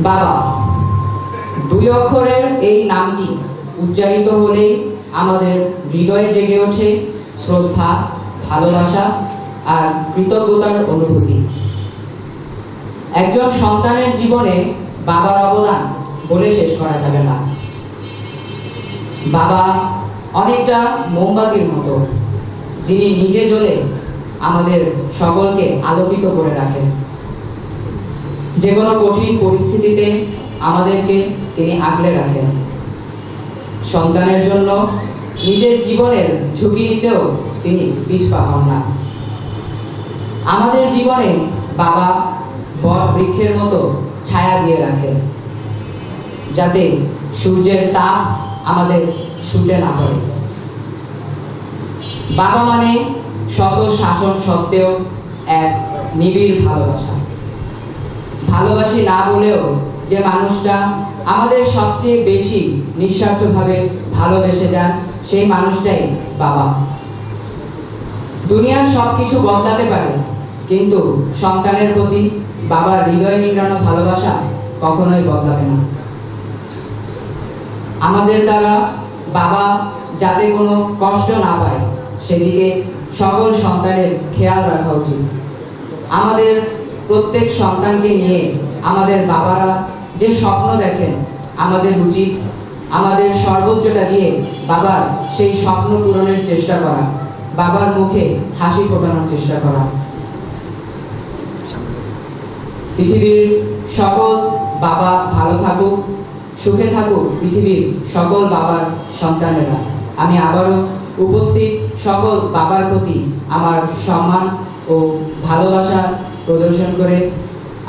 বাবা, দুই অক্ষরের এই নামটি উচ্চারিত হলেই আমাদের হৃদয়ে জেগে ওঠে শ্রদ্ধা, ভালোবাসা আর কৃতজ্ঞতার অনুভূতি। একজন সন্তানের জীবনে বাবার অবদান বলে শেষ করা যাবে না। বাবা অনেকটা মোমবাতির মতো, যিনি নিজে জ্বলে আমাদের সকলকে আলোকিত করে রাখেন। যে কোনো কঠিন পরিস্থিতিতে আমাদেরকে তিনি আগলে রাখেন। সন্তানের জন্য নিজের জীবনের ঝুঁকি নিতেও তিনি পিছপা হন না। আমাদের জীবনে বাবা বট বৃক্ষের মতো ছায়া দিয়ে রাখে, যাতে সূর্যের তাপ আমাদের ছুটে না করে বাবা মানে শত শাসন সত্ত্বেও এক নিবিড় ভালোবাসা। ভালোবাসি না বলেও যে মানুষটা আমাদের সবচেয়ে বেশি নিঃস্বার্থভাবে ভালোবেসে যান, সেই মানুষটাই বাবা। দুনিয়ার সব কিছু বদলাতে পারে, কিন্তু সন্তানের প্রতি বাবার হৃদয় নিংড়ানো ভালোবাসা কখনোই বদলাবে না। আমাদের দ্বারা বাবা যাতে কোনো কষ্ট না পায়, সেদিকে সকল সন্তানের খেয়াল রাখা উচিত। আমাদের প্রত্যেক সন্তানকে নিয়ে আমাদের বাবারা যে স্বপ্ন দেখেন, আমাদের উচিত আমাদের সর্বোচ্চটা দিয়ে বাবার সেই স্বপ্ন পূরণের চেষ্টা করা, বাবার মুখে হাসি ফোটানোর চেষ্টা করা। পৃথিবীর সকল বাবা ভালো থাকুক, সুখে থাকুক পৃথিবীর সকল বাবার সন্তানেরা। আমি আবারও উপস্থিত সকল বাবার প্রতি আমার সম্মান ও ভালোবাসা প্রদর্শন করে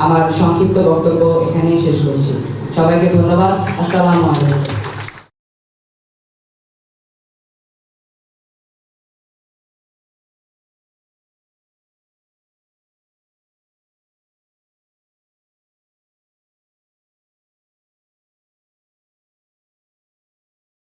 আমার সংক্ষিপ্ত বক্তব্য এখানেই শেষ করছি। সবাইকে ধন্যবাদ। আসসালামু আলাইকুম।